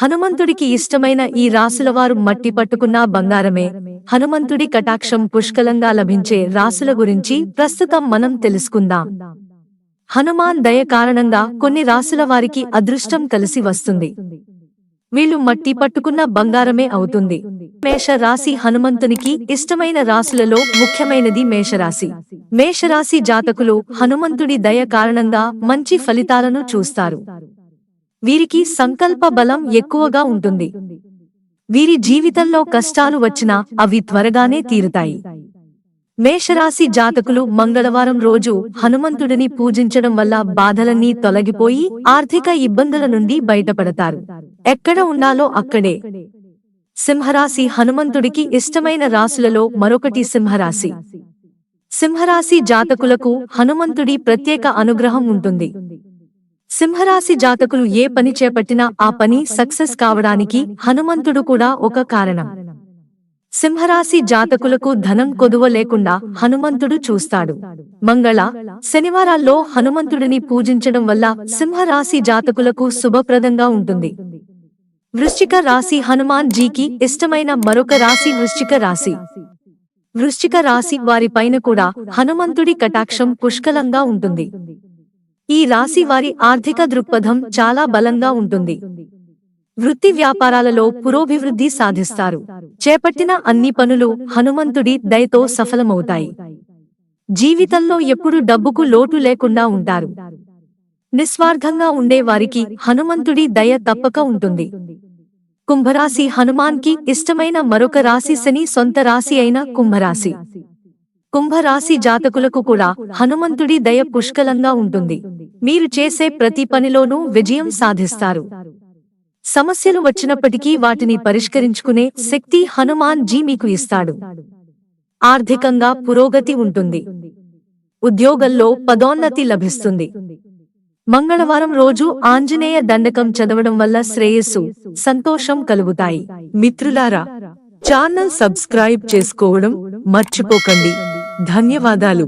హనుమంతుడికి ఇష్టమైన ఈ రాసుల వారు మట్టి పట్టుకున్న బంగారమే. హనుమంతుడి కటాక్షం పుష్కలంగా లభించే రాసుల గురించి ప్రస్తుతం మనం తెలుసుకుందాం. హనుమాన్ దయ కారణంగా కొన్ని రాసుల వారికి అదృష్టం కలిసి వస్తుంది. వీళ్ళు మట్టి పట్టుకున్న బంగారమే అవుతుంది. మేష రాశి హనుమంతునికి ఇష్టమైన రాసులలో ముఖ్యమైనది మేషరాశి. మేషరాశి జాతకులు హనుమంతుడి దయ కారణంగా మంచి ఫలితాలను చూస్తారు. వీరికి సంకల్ప బలం ఎక్కువగా ఉంటుంది. వీరి జీవితంలో కష్టాలు వచ్చినా అవి త్వరగానే తీరుతాయి. మేషరాశి జాతకులు మంగళవారం రోజు హనుమంతుడిని పూజించడం వల్ల బాధలన్నీ తొలగిపోయి ఆర్థిక ఇబ్బందుల నుండి బయటపడతారు. ఎక్కడ ఉండాలో అక్కడే. సింహరాశి హనుమంతుడికి ఇష్టమైన రాశులలో మరొకటి సింహరాశి. సింహరాశి జాతకులకు హనుమంతుడి ప్రత్యేక అనుగ్రహం ఉంటుంది. సింహరాశి జాతకులు ఏ పని చేపట్టినా ఆ పని సక్సెస్ కావడానికి హనుమంతుడు కూడా ఒక కారణం. సింహరాశి జాతకులకు ధనం కొదువ లేకుండా హనుమంతుడు చూస్తాడు. మంగళ శనివారాల్లో హనుమంతుడిని పూజించడం వల్ల సింహరాశి జాతకులకు శుభప్రదంగా ఉంటుంది. వృశ్చిక రాశి హనుమాన్ జీకి ఇష్టమైన మరొక రాశి వృశ్చిక రాశి. వృశ్చిక రాశి వారిపైన కూడా హనుమంతుడి కటాక్షం పుష్కలంగా ఉంటుంది. ఈ రాశి వారి ఆర్థిక దృక్పథం చాలా బలంగా ఉంటుంది. వృత్తి వ్యాపారాలలో పురోభివృద్ధి సాధిస్తారు. చేపట్టిన అన్ని పనులు హనుమంతుడి దయతో సఫలమవుతాయి. జీవితంలో ఎప్పుడు డబ్బుకు లోటు లేకుండా ఉంటారు. నిస్వార్థంగా ఉండే వారికి హనుమంతుడి దయ తప్పక ఉంటుంది. కుంభరాశి హనుమాన్కి ఇష్టమైన మరొక రాశి శని సొంత రాశి అయిన కుంభరాశి. కుంభరాశి జాతకులకు కూడా హనుమంతుడి దయ పుష్కలంగా ఉంటుంది. మీరు చేసే ప్రతి పనిలోనూ విజయం సాధిస్తారు. సమస్యలు వచ్చినప్పటికీ వాటిని పరిష్కరించుకునే శక్తి హనుమాన్ జీ మీకు ఇస్తాడు. ఆర్థికంగా పురోగతి ఉంటుంది. ఉద్యోగంలో పదోన్నతి లభిస్తుంది. మంగళవారం రోజు ఆంజనేయ దండకం చదవడం వల్ల శ్రేయస్సు సంతోషం కలుగుతాయి. మిత్రులారా ఛానల్ సబ్స్క్రైబ్ చేసుకోవడం మర్చిపోకండి. ధన్యవాదాలు.